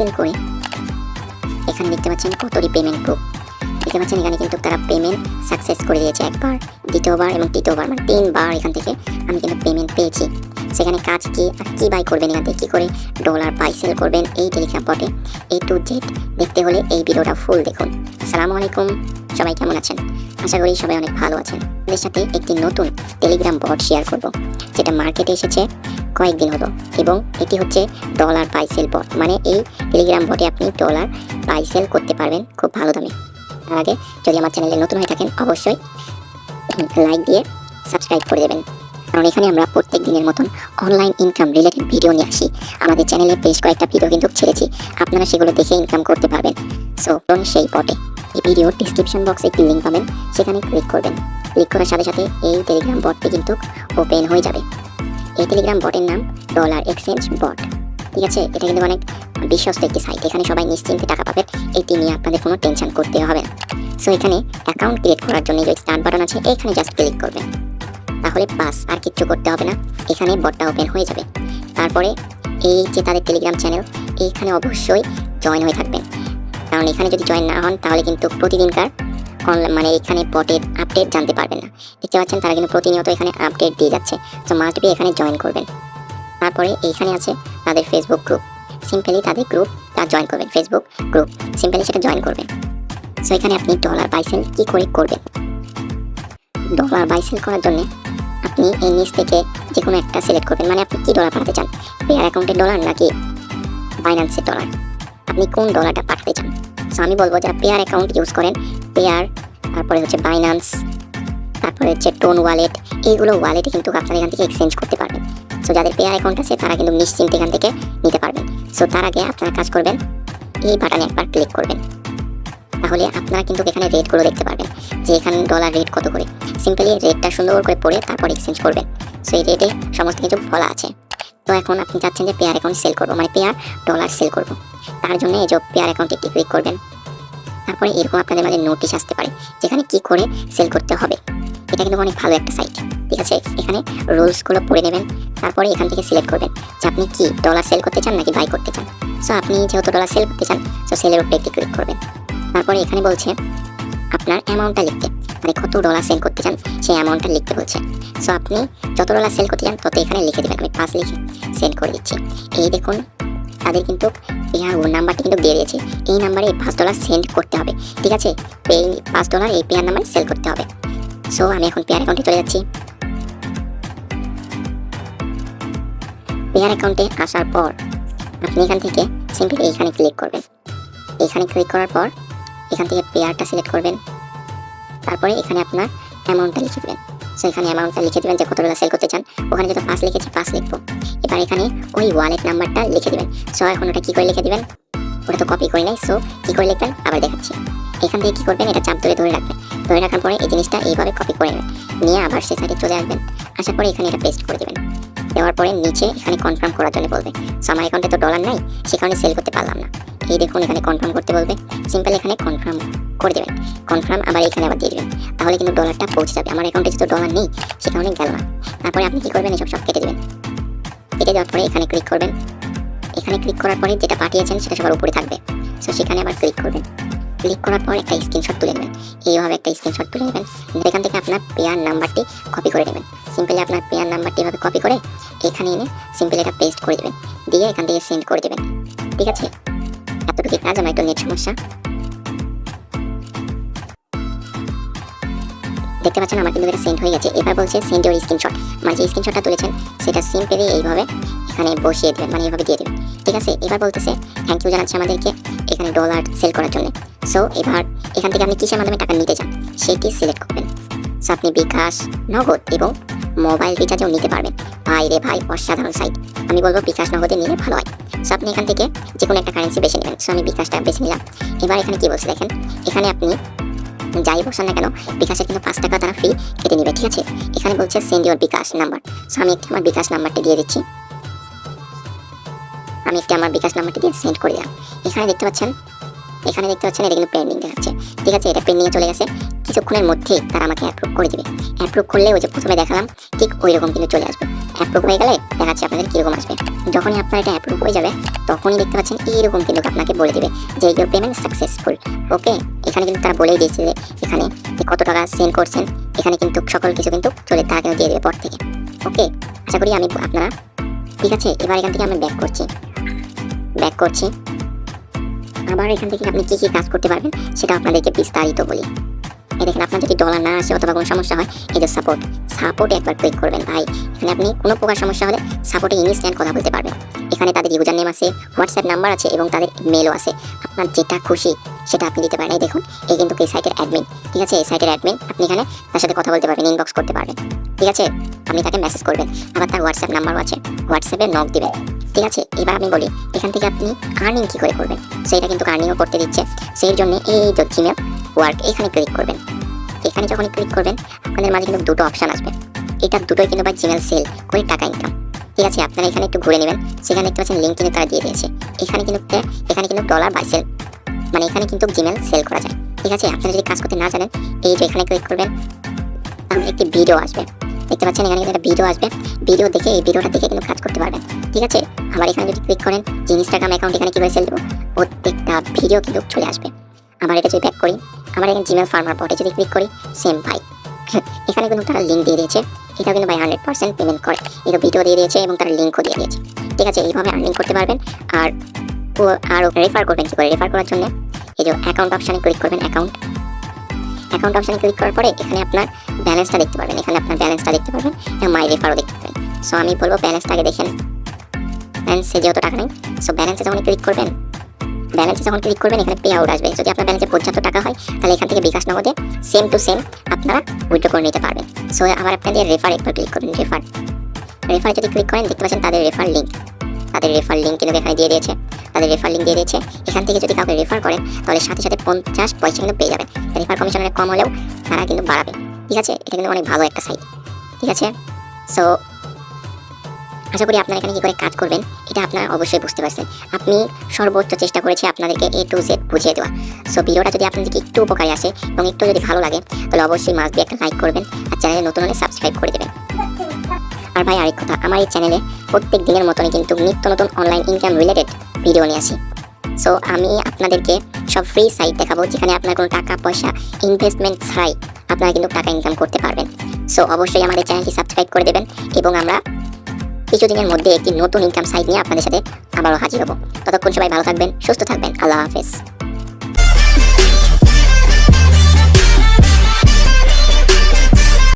Sell করে। এখানে দেখতে পাচ্ছেন কতটি পেমেন্ট প্রুফ দেখতে পাচ্ছেন এখানে কিন্তু তারা পেমেন্ট সাকসেস করে দিয়েছে একবার, দ্বিতীয়বার এবং তৃতীয়বার মানে তিনবার এখান থেকে আমি কিন্তু পেমেন্ট পেয়েছি। সেখানে কাজ কি আর কি বাই করবেন, এখান থেকে কী করে ডলার বাই সেল করবেন এই টেলিগ্রাম পটে এ টু জেড দেখতে হলে এই ভিডিওটা ফুল দেখুন। আসসালামু আলাইকুম, সবাই কেমন আছেন? আশা করি সবাই অনেক ভালো আছেন। আপনাদের সাথে একটি নতুন টেলিগ্রাম বট শেয়ার করব, যেটা মার্কেটে এসেছে কয়েকদিন হলো এবং এটি হচ্ছে ডলার বাই সেল বট মানে এই টেলিগ্রাম বটে আপনি ডলার বাই সেল করতে পারবেন খুব ভালো দামে। তার আগে যদি আমার চ্যানেলে নতুন হয়ে থাকেন, অবশ্যই লাইক দিয়ে সাবস্ক্রাইব করে দেবেন। কারণ এখানে আমরা প্রত্যেক দিনের মতন অনলাইন ইনকাম রিলেটেড ভিডিও নিয়ে আসি। আমাদের চ্যানেলে বেশ কয়েকটা ভিডিও কিন্তু ছেড়েছি। আপনারা সেগুলো দেখে ইনকাম করতে পারবেন। সো সেই পটে এই ভিডিওর ডিসক্রিপশন বক্সে একটি লিঙ্ক পাবেন। সেখানে ক্লিক করবেন। ক্লিক করার সাথে সাথে এই টেলিগ্রাম বটটি কিন্তু ওপেন হয়ে যাবে। এই টেলিগ্রাম বটের নাম ডলার এক্সচেঞ্জ বট ঠিক আছে? এটা কিন্তু অনেক বিশ্বস্ত একটি সাইট এখানে সবাই নিশ্চিন্তে টাকা পাবেন। এটি নিয়ে আপনাদের কোনো টেনশন করতে হবে না। সো এখানে অ্যাকাউন্ট ক্রিয়েট করার জন্য যে স্টার্ট বাটন আছে, এখানে জাস্ট ক্লিক করবেন। তাহলে বাস আর কিচ্ছু করতে হবে না। এখানে বটটা ওপেন হয়ে যাবে। তারপরে এই যে তাদের টেলিগ্রাম চ্যানেল এইখানে অবশ্যই জয়েন হয়ে থাকবেন। কারণ এখানে যদি জয়েন না হন, তাহলে কিন্তু প্রতিদিনকার অনলাইন মানে এখানে বটের আপডেট জানতে পারবেন না। দেখতে পাচ্ছেন, তারা কিন্তু প্রতিনিয়ত এখানে আপডেট দিয়ে যাচ্ছে। তো মাল্টিপি এখানে জয়েন করবেন। তারপরে এইখানে আছে তাদের ফেসবুক গ্রুপ সিম্পলি তাদের গ্রুপ তা জয়েন করবেন। ফেসবুক গ্রুপ সিম্পলি সেটা জয়েন করবেন। সো এখানে আপনি ডলার বাইসেল কি করে করবেন? ডলার বাইসেল করার জন্য আপনি এই নিচ থেকে যে কোনো একটা সিলেক্ট করবেন। মানে আপনি কি ডলার পাঠাতে চান? পেয়ার অ্যাকাউন্টের ডলার নাকি বাইন্যান্সের ডলার আপনি কোন ডলারটা পাঠাতে চান? সো আমি বলব যারা পেয়ার অ্যাকাউন্ট ইউজ করেন পেয়ার তারপরে হচ্ছে বাইন্যান্স তারপরে হচ্ছে টোন ওয়ালেট এইগুলো ওয়ালেটে কিন্তু আপনারা এখান থেকে এক্সচেঞ্জ করতে পারবেন। সো যাদের পেয়ার অ্যাকাউন্ট আছে, তারা কিন্তু নিশ্চিন্তে এখান থেকে নিতে পারবেন। সো তার আগে আপনারা কাজ করবেন, এই বাটনে একবার ক্লিক করবেন। তাহলে আপনারা কিন্তু এখানে রেটগুলো দেখতে পারবেন। যে এখানে ডলার রেট কত করে? সিম্পলি রেটটা সুন্দর করে পড়ে তারপর এক্সচেঞ্জ করবেন। সো এই রেটে সমস্ত কিছু বলা আছে। তো এখন আপনি চাচ্ছেন যে পেয়ার অ্যাকাউন্ট সেল করব মানে পেয়ার ডলার সেল করব। তার জন্য এই যে পেয়ার অ্যাকাউন্টে একটি ক্লিক করবেন। তারপরে এরকম আপনাদের মাঝে নোটিশ আসতে পারে, যেখানে কি করে সেল করতে হবে। এটা কিন্তু অনেক ভালো একটা সাইট ঠিক আছে? এখানে রুলসগুলো পড়ে নেবেন, তারপরে এখান থেকে সিলেক্ট করবেন যে আপনি কি ডলার সেল করতে চান নাকি বাই করতে চান। সো আপনি যেহেতু ডলার সেল করতে চান সো সেলের উপরে একটি ক্লিক করবেন। তারপরে এখানে বলছে আপনার অ্যামাউন্টটা লিখতে। মানে কত ডলার সেল করতে চান, সেই অ্যামাউন্টটা লিখতে বলছে। সো আপনি যত ডলার সেল করতে চান, তত এখানে লিখে দেবেন। আমি পাঁচ লিখে সেন্ড করে দিচ্ছি। এই দেখুন, তাদের কিন্তু পেয়ার নাম্বারটি কিন্তু দিয়ে দিয়েছে। এই নাম্বারে এই পাঁচ ডলার সেন্ড করতে হবে। ঠিক আছে? এই পাঁচ ডলার এই পেয়ার নাম্বারে সেল করতে হবে। সো আমি এখন পেয়ার অ্যাকাউন্টে চলে যাচ্ছি। পেয়ার অ্যাকাউন্টে আসার পর আপনি এখান থেকে সিম্পলি এইখানে ক্লিক করবেন। এখানে ক্লিক করার পর এখান থেকে পেয়ারটা সিলেক্ট করবেন। তারপরে এখানে আপনার অ্যামাউন্টটা লিখে দেবেন। সো এখানে অ্যামাউন্টটা লিখে দেবেন যে কত টাকা সেল করতে চান, ওখানে যেটা পাঁচ লিখেছি পাঁচ লিখব। এবার এখানে ওই ওয়ালেট নাম্বারটা লিখে দেবেন। সো এখন ওটা কী করে লিখে দেবেন? ওটা তো কপি করে নাই সো কী করে লিখবেন? আবার দেখাচ্ছি। এখান থেকে কী করবেন? এটা চাপ ধরে ধরে রাখবেন। ধরে রাখার পরে এই জিনিসটা এইভাবে কপি করে নেবেন। নিয়ে আবার সে সাইডে চলে আসবেন। আসার পরে এখানে এটা পেস্ট করে দেবেন। দেওয়ার পরে নিচে এখানে কনফার্ম করার জন্য বলবে। সো আমার অ্যাকাউন্টে তো ডলার নাই সে কারণে সেল করতে পারলাম না। এই দেখুন এখানে কনফার্ম করতে বলবে। সিম্পল এখানে কনফার্ম করে দেবেন। কনফার্ম আবার এখানে আবার দিয়ে দেবেন। তাহলে কিন্তু ডলারটা পৌঁছে যাবে। আমার অ্যাকাউন্টে যেহেতু ডলার নেই সে কারণে গেল না। তারপরে আপনি কী করবেন? এসব সব কেটে দেবেন। কেটে দেওয়ার পরে এখানে ক্লিক করবেন। এখানে ক্লিক করার পরে যেটা পাঠিয়েছেন, সেটা সবার উপরে থাকবে। সো সেখানে আবার ক্লিক করবেন। ক্লিক করার পর একটা স্ক্রিনশট তুলে নেবেন। এইভাবে একটা স্ক্রিনশট তুলে নেবেন। এখান থেকে আপনার পেয়ার নাম্বারটি কপি করে নেবেন। সিম্পলি আপনার পেয়ার নাম্বারটি এভাবে কপি করে এখানে এনে সিম্পলি এটা পেস্ট করে দেবেন। দিয়ে এখান থেকে সেন্ড করে দেবেন। ঠিক আছে? এতটুকু কাজ আমার একটু নেট সমস্যা। দেখতে পাচ্ছেন আমার কিন্তু এটা সেন্ড হয়ে গেছে। এবার বলছে সেন্ড ইউর স্ক্রিনশট মানে যে স্ক্রিনশটটা তুলেছেন, সেটা সিম্পলি এইভাবে এখানে বসিয়ে দেবেন মানে এইভাবে দিয়ে দেবেন। ঠিক আছে, এবার বলতেছে থ্যাংক ইউ জানাচ্ছে আমাদেরকে এখানে ডলার সেল করার জন্য। সো এবার এখান থেকে আপনি কিসের মাধ্যমে টাকা নিতে চান, সেটি সিলেক্ট করবেন। সো আপনি বিকাশ, নগদ এবং মোবাইল রিচার্জও নিতে পারবেন। ভাই রে ভাই, অসাধারণ সাইট আমি বলব বিকাশ নগদে নিলে ভালো হয়। সো আপনি এখান থেকে যে কোনো একটা কারেন্সি বেছে নেবেন। সো আমি বিকাশটা বেছে নিলাম। এবার এখানে কি বলছে দেখেন? এখানে আপনি যাই বসান না কেন বিকাশে কিন্তু পাঁচ টাকা তারা ফ্রি কেটে নেবে, ঠিক আছে? এখানে বলছে send your bKash number so আমি একটি আমার বিকাশ নাম্বারটা দিয়ে দিচ্ছি। আমি একটি আমার বিকাশ নাম্বারটি দিয়ে সেন্ড করে দিলাম। এখানে দেখতে পাচ্ছেন? এখানে দেখতে পাচ্ছেন, এটা কিন্তু পেন্ডিং দেখাচ্ছে। ঠিক আছে, এটা পেন্ডিংয়ে চলে গেছে। কিছুক্ষণের মধ্যে তারা আমাকে অ্যাপ্রুভ করে দিবে। অ্যাপ্রুভ করলে ওই যে প্রথমে দেখালাম, ঠিক ওই রকম কিন্তু চলে আসবে। অ্যাপ্রুভ হয়ে গেলে দেখাচ্ছে আপনাদের কীরকম আসবে। যখনই আপনার এটা অ্যাপ্রুভ হয়ে যাবে, তখনই দেখতে পাচ্ছেন এইরকম কিন্তু আপনাকে বলে দেবে যে ইউর পেমেন্ট সাকসেসফুল ওকে এখানে কিন্তু তারা বলেই দিয়েছে যে এখানে কত টাকা সেন্ড করছেন, এখানে কিন্তু সকল কিছু কিন্তু চলে তারা কিন্তু দিয়ে দেবে পর থেকে। ওকে আশা করি আমি আপনারা, ঠিক আছে? এবার এখান থেকে আমি ব্যাক করছি। ব্যাক করছি। আবার এখান থেকে আপনি কি কি কাজ করতে পারবেন, সেটা আপনাদেরকে বিস্তারিত বলি। এই দেখেন, আপনার যদি ডলার না আসে অথবা কোনো সমস্যা হয়, এই যে সাপোর্ট সাপোর্টে একবার ক্লিক করবেন ভাই। এখানে আপনি কোনো প্রকার সমস্যা হলে সাপোর্টে ইনস্ট্যান্ট কথা বলতে পারবেন। এখানে তাদের ইউজার নেম আছে হোয়াটসঅ্যাপ নাম্বার আছে এবং তাদের মেলও আছে। আপনার যেটা খুশি সেটা আপনি দিতে পারেন। এই দেখুন, এই কিন্তু এই সাইটের অ্যাডমিন ঠিক আছে? এই সাইটের অ্যাডমিন আপনি এখানে তার সাথে কথা বলতে পারবেন ইনবক্স করতে পারবেন, ঠিক আছে? আপনি তাকে মেসেজ করবেন। আবার তার হোয়াটসঅ্যাপ নাম্বারও আছে হোয়াটসঅ্যাপে নক দিবেন, ঠিক আছে? এবার আমি বলি, এখান থেকে আপনি আর্নিং কী করে করবেন? সেইটা কিন্তু আর্নিংও করতে দিচ্ছে। সেই জন্য এই জিমেল ওয়ার্ক এখানে ক্লিক করবেন। এখানে যখন ক্লিক করবেন, আপনাদের মাঝে কিন্তু দুটো অপশন আসবে। এটা দুটোই কিন্তু বা জিমেল সেল করে টাকা ইনকাম ঠিক আছে, আপনারা এখানে একটু ঘুরে নেবেন। সেখানে দেখতে পাচ্ছেন লিঙ্ক কিন্তু তারা দিয়ে দিয়েছে। এখানে কিন্তু এখানে কিন্তু ডলার বাই সেল মানে এখানে কিন্তু জিমেল সেল করা যায়। ঠিক আছে, আপনারা যদি কাজ করতে না জানেন, এই যে এখানে ক্লিক করবেন, তাহলে একটি ভিডিও আসবে। দেখতে পাচ্ছেন, এখানে কিন্তু একটা ভিডিও আসবে। ভিডিও দেখে এই ভিডিওটা দেখে কিন্তু কাজ করতে পারবেন। ঠিক আছে, আবার এখানে যদি ক্লিক করেন ইনস্টাগ্রাম অ্যাকাউন্ট এখানে কীভাবে সেল দেবো, প্রত্যেকটা ভিডিও কিন্তু চলে আসবে। আবার এটা যদি ব্যাক করি, আমার এখানে জিমেল ফার্মার বটে যদি ক্লিক করি সেম ভাই এখানে কিন্তু তারা লিঙ্ক দিয়ে দিয়েছে। এটা কিন্তু ভাই হান্ড্রেড পার্সেন্ট পেমেন্ট করে। এটা ভিডিও দিয়ে দিয়েছে এবং তারা লিঙ্কও দিয়ে দিয়েছে। ঠিক আছে, এইভাবে আর্নিং করতে পারবেন। আর আর রেফার করবেন কি করে? রেফার করার জন্য এই যে অ্যাকাউন্ট অপশানে ক্লিক করবেন অ্যাকাউন্ট অ্যাকাউন্ট অপশানে ক্লিক করার পরে এখানে আপনার ব্যালেন্সটা দেখতে পারবেন। এখানে আপনার ব্যালেন্সটা দেখতে পারবেন এবং মাই রেফারও দেখতে পারবেন। সো আমি বলব ব্যালেন্সটা ব্যালেন্সটাকে দেখেন ব্যালেন্সে যেহেতু টাকা নেই সো ব্যালেন্সে যখন ক্লিক করবেন ব্যালেন্সে যখন ক্লিক করবেন, এখানে পে আউট আসবে। যদি আপনার ব্যালেন্সে পর্যাপ্ত টাকা হয়, তাহলে এখান থেকে বিকাশ নগদে সেম টু সেম আপনারা উইথড্র করে নিতে পারবেন। সো আবার আপনাদের রেফার একবার ক্লিক করবেন রেফার রেফার যদি ক্লিক করেন, দেখতে পাচ্ছেন তাদের রেফার লিঙ্ক তাদের রেফার লিঙ্ক কিন্তু এখানে দিয়ে দিয়েছে। তাদের রেফার লিঙ্ক দিয়ে দিয়েছে। এখান থেকে যদি কাউকে রেফার করেন, তাহলে সাথে সাথে পঞ্চাশ পয়সা কিন্তু পেয়ে যাবেন। রেফার কমিশন অনেক কম হলেও তারা কিন্তু বাড়াবে। ঠিক আছে? এটা কিন্তু অনেক ভালো একটা সাইট ঠিক আছে? সো আশা করি আপনারা এখানে কী করে কাজ করবেন এটা আপনারা অবশ্যই বুঝতে পারছেন। আপনি সর্বোচ্চ চেষ্টা করেছি আপনাদেরকে এ টু জেড বুঝিয়ে দেওয়া। সো ভিডিওটা যদি আপনাদেরকে একটু উপকারী আসে এবং একটু যদি ভালো লাগে, তাহলে অবশ্যই মাস্ট দিয়ে একটা লাইক করবেন আর চ্যানেলে নতুন হলে সাবস্ক্রাইব করে দেবেন। আর ভাই, আরেক কথা, আমার এই চ্যানেলে প্রত্যেক দিনের মতনই কিন্তু নিত্য নতুন অনলাইন ইনকাম রিলেটেড ভিডিও নিয়ে আসি। সো আমি আপনাদেরকে সব ফ্রি সাইট দেখাবো যেখানে আপনার কোনো টাকা, পয়সা ইনভেস্টমেন্ট ছাড়াই আপনারা কিন্তু টাকা ইনকাম করতে পারবেন। সো অবশ্যই আমাদের চ্যানেলটি সাবস্ক্রাইব করে দেবেন এবং আমরা কিছুদিনের মধ্যে একটি নতুন ইনকাম সাইট নিয়ে আপনাদের সাথে আবারও হাজির হব। ততক্ষণ সবাই ভালো থাকবেন, সুস্থ থাকবেন। আল্লাহ হাফেজ।